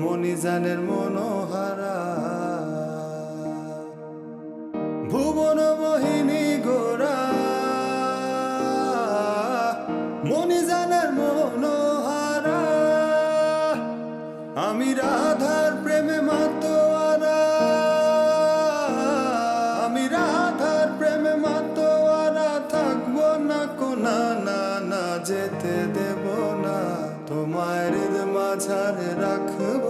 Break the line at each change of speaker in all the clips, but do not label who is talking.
মণিজানের মনোহারা। ভুবন মোহিনী গোরা। মণিজানের মনোহারা। আমি রাধার প্রেমে মাতোয়ারা। আমি রাধার প্রেমে থাকব না না না যেতে দেব না। হৃদ মাঝারে রাখব।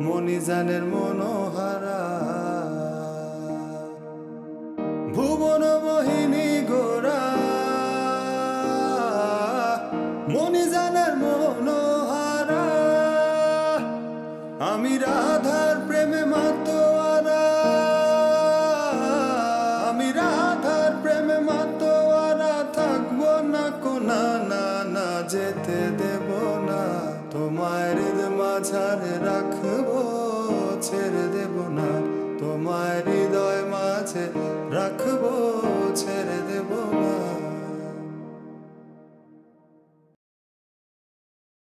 মণিজানের মনোহারা। ভুবন মোহিনী গোরা। মণিজানের মনোহারা। আমি রাধার প্রেমে মাতোয়ারা। আমি প্রেমে না না যেতে। তোমায় মাঝারে রাখব ছেড়ে দেব না। তোমায় হৃদয় মাঝে রাখব।